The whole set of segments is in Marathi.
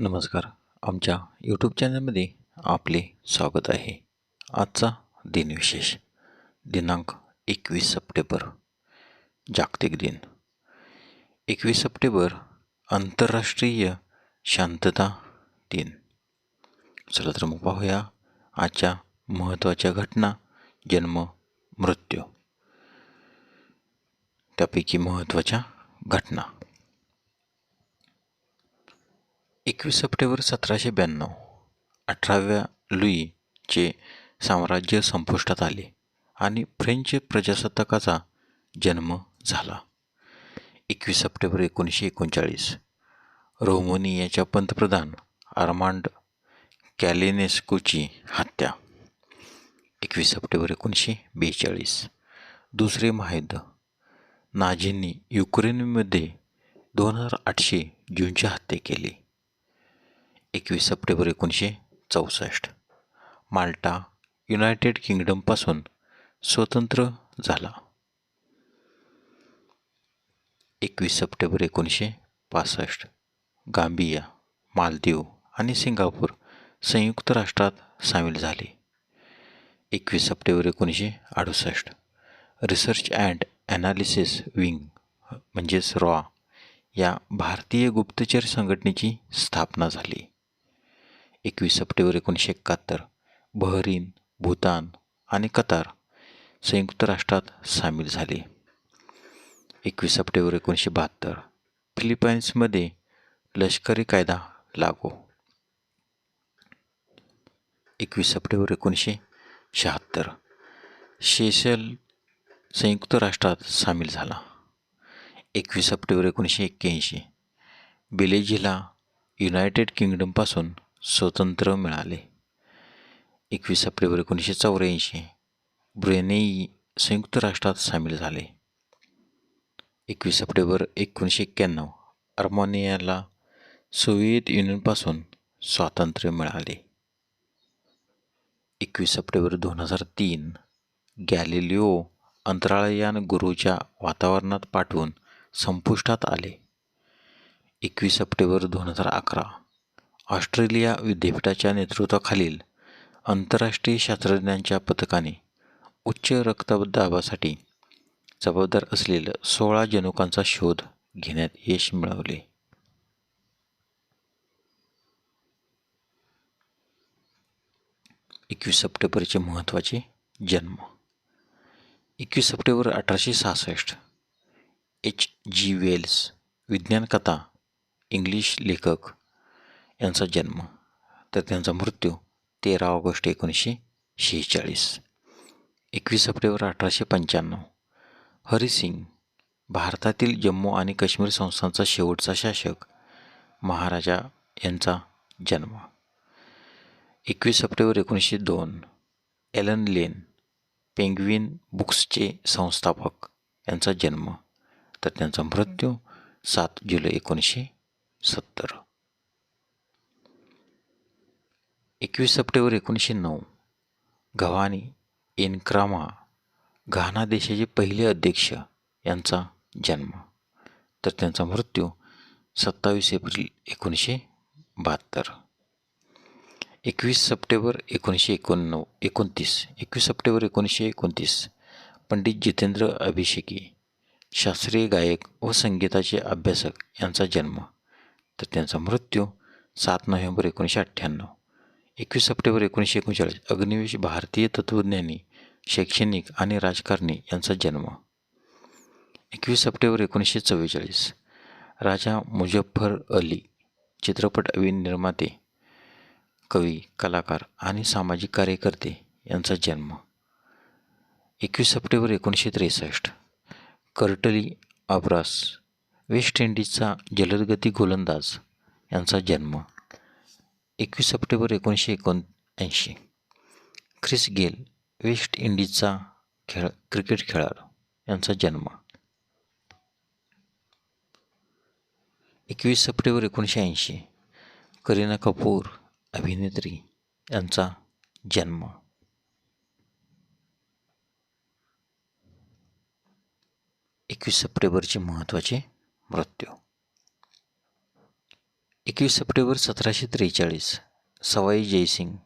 नमस्कार. आमच्या यूट्यूब चॅनलमध्ये आपले स्वागत आहे. आजचा दिनविशेष. दिनांक एकवीस सप्टेंबर. जागतिक दिन. एकवीस सप्टेंबर आंतरराष्ट्रीय शांतता दिन. चला तर मग पाहूया आजच्या महत्त्वाच्या घटना जन्म मृत्यू. त्यापैकी महत्त्वाच्या घटना. एकवीस सप्टेंबर सतराशे ब्याण्णव अठराव्या लुईचे साम्राज्य संपुष्टात आले आणि फ्रेंच प्रजासत्ताकाचा जन्म झाला. एकवीस सप्टेंबर एकोणीसशे एकोणचाळीस रोमोनियाच्या पंतप्रधान आर्मांड कॅलेनेस्कोची हत्या. एकवीस सप्टेंबर एकोणीसशे बेचाळीस दुसरे महायुद्ध. नाझींनी युक्रेनमध्ये दोन हजार आठशे जूनची हत्या केली. एकवीस सप्टेंबर एकोणीसशे चौसष्ट. माल्टा युनायटेड किंगडमपासून स्वतंत्र झाला. एकवीस सप्टेंबर एकोणीसशे पासष्ट गांबिया मालदीव आणि सिंगापूर संयुक्त राष्ट्रात सामील झाले. एकवीस सप्टेंबर एकोणीसशे अडुसष्ट रिसर्च अँड ॲनालिसिस विंग म्हणजेच रॉ या भारतीय गुप्तचर संघटनेची स्थापना झाली. एकवीस सप्टेंबर एकोणीसशे एकाहत्तर बहरीन भूतान आणि कतार संयुक्त राष्ट्रात सामील झाले. एकवीस सप्टेंबर एकोणीसशे बहात्तर फिलिपाईन्समध्ये लष्करी कायदा लागू. एकवीस सप्टेंबर एकोणीसशे शहात्तर शेशल संयुक्त राष्ट्रात सामील झाला. एकवीस सप्टेंबर एकोणीसशे एक्क्याऐंशी बेलेजीला युनायटेड किंगडमपासून स्वतंत्र मिळाले. एकवीस सप्टेंबर एकोणीसशे चौऱ्याऐंशी ब्रेनेई संयुक्त राष्ट्रात सामील झाले. एकवीस सप्टेंबर एकोणीसशे एक्क्याण्णव अर्मोनियाला सोव्हिएत युनियनपासून स्वातंत्र्य मिळाले. एकवीस सप्टेंबर दोन हजार तीन गॅलिलिओ अंतराळयान गुरुच्या वातावरणात पाठवून संपुष्टात आले. एकवीस सप्टेंबर दोन हजार अकरा ऑस्ट्रेलिया विद्यापीठाच्या नेतृत्वाखालील आंतरराष्ट्रीय शास्त्रज्ञांच्या पथकाने उच्च रक्तदाबासाठी जबाबदार असलेल्या सोळा जनुकांचा शोध घेण्यात यश मिळवले. एकवीस सप्टेंबरचे महत्त्वाचे जन्म. एकवीस सप्टेंबर अठराशे सहासष्ट. एच. जी. वेल्स विज्ञानकथा इंग्लिश लेखक यांचा जन्म तर त्यांचा मृत्यू तेरा ऑगस्ट एकोणीसशे शेहेचाळीस. एकवीस सप्टेंबर अठराशे पंच्याण्णव. हरिसिंग भारतातील जम्मू आणि काश्मीर संस्थांचा शेवटचा शासक महाराजा यांचा जन्म. एकवीस सप्टेंबर एकोणीसशे दोन एलन लेन पेंग्विन बुक्सचे संस्थापक यांचा जन्म तर त्यांचा मृत्यू सात जुलै एकोणीसशे सत्तर. एकवीस सप्टेंबर एकोणीसशे नऊ घवानी एनक्रामा घाना देशाचे पहिले अध्यक्ष यांचा जन्म. तर त्यांचा मृत्यू सत्तावीस एप्रिल एकोणीसशे बहात्तर. एकवीस सप्टेंबर एकोणीसशे एकोणनऊ एकोणतीस एकवीस सप्टेंबर एकोणीसशे एकोणतीस पंडित जितेंद्र अभिषेकी शास्त्रीय गायक व संगीताचे अभ्यासक यांचा जन्म. तर त्यांचा मृत्यू सात नोव्हेंबर एकोणीसशे अठ्ठ्याण्णव. एकवीस सप्टेंबर एकोणीसशे एकोणचाळीस. अग्निवेश भारतीय तत्त्वज्ञानी शैक्षणिक आणि राजकारणी यांचा जन्म. एकवीस सप्टेंबर एकोणीसशे चव्वेचाळीस. राजा मुजफ्फर अली चित्रपट निर्माते कवी कलाकार आणि सामाजिक कार्यकर्ते यांचा जन्म. एकवीस सप्टेंबर एकोणीसशे त्रेसष्ट. कर्टली अब्रास वेस्ट इंडिजचा जलदगती गोलंदाज यांचा जन्म. एकवीस सप्टेंबर एकोणीसशे एकोणऐंशी. ख्रिस गेल वेस्ट इंडिजचा खेळ क्रिकेट खेळाडू. यांचा जन्म. एकवीस सप्टेंबर एकोणीसशे ऐंशी. करीना कपूर अभिनेत्री. यांचा जन्म. एकवीस सप्टेंबरचे महत्त्वाचे मृत्यू. एकवीस सप्टेंबर सतराशे त्रेचाळीस सवाई जयसिंग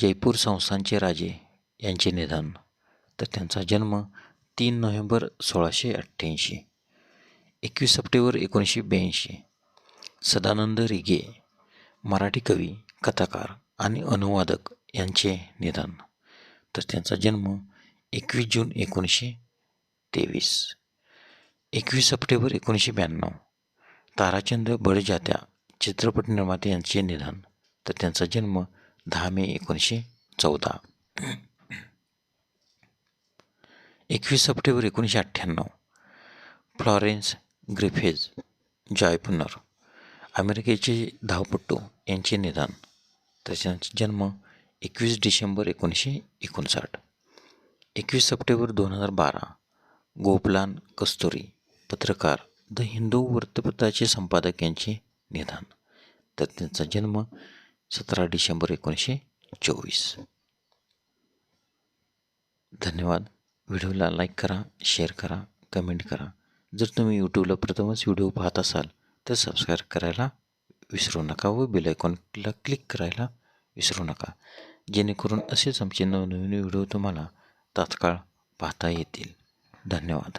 जयपूर संस्थानचे राजे यांचे निधन. तर त्यांचा जन्म तीन नोव्हेंबर सोळाशे अठ्ठ्याऐंशी एकवीस सप्टेंबर एकोणीसशे ब्याऐंशी. सदानंद रिगे मराठी कवी कथाकार आणि अनुवादक यांचे निधन. तर त्यांचा जन्म एकवीस जून एकोणीसशे तेवीस एकवीस सप्टेंबर एकोणीसशे ब्याण्णव. ताराचंद बडजात्या चित्रपट निर्माते यांचे निधन तर त्यांचा जन्म दहा मे एकोणीसशे चौदा. एकवीस सप्टेंबर एकोणीसशे अठ्ठ्याण्णव फ्लॉरेन्स ग्रिफेज जॉयपुनर अमेरिकेचे धावपट्टू यांचे निधन तर त्यांचा जन्म एकवीस डिसेंबर एकोणीसशे एकोणसाठ. एकवीस सप्टेंबर दोन हजार बारा गोपलान कस्तुरी पत्रकार द हिंदू वृत्तपत्राचे संपादक यांचे निधन. तर त्यांचा जन्म सतरा डिसेंबर एकोणीसशे चोवीस. धन्यवाद. व्हिडिओला लाईक करा शेअर करा कमेंट करा. जर तुम्ही यूट्यूबला प्रथमच व्हिडिओ पाहत असाल तर सबस्क्राईब करायला विसरू नका व बेल आयकॉनला क्लिक करायला विसरू नका. जेणेकरून असेच आमचे नवनवीन व्हिडिओ तुम्हाला तात्काळ पाहता येतील. धन्यवाद.